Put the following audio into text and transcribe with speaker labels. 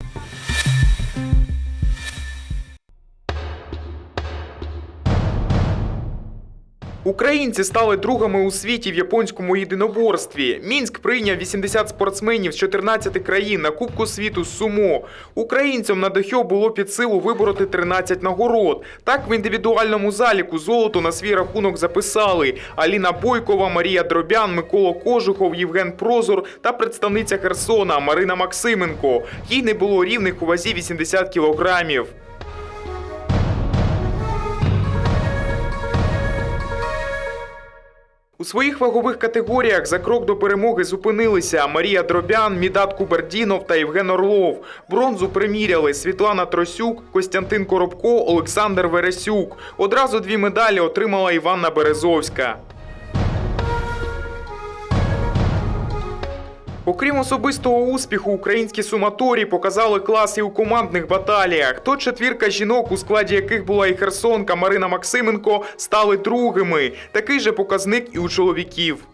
Speaker 1: you Українці стали другими у світі в японському єдиноборстві. Мінськ прийняв 80 спортсменів з 14 країн на Кубку світу з сумо. Українцям на Дохьо було під силу вибороти 13 нагород. Так в індивідуальному заліку золото на свій рахунок записали Аліна Бойкова, Марія Дробян, Микола Кожухов, Євген Прозор та представниця Херсона Марина Максименко. Їй не було рівних у вазі 80 кілограмів. У своїх вагових категоріях за крок до перемоги зупинилися Марія Дробян, Мідат Кубердінов та Євген Орлов. Бронзу приміряли Світлана Тросюк, Костянтин Коробко, Олександр Вересюк. Одразу дві медалі отримала Іванна Березовська. Окрім особистого успіху, українські суматорі показали клас і у командних баталіях. То четвірка жінок, у складі яких була і херсонка Марина Максименко, стали другими. Такий же показник і у чоловіків.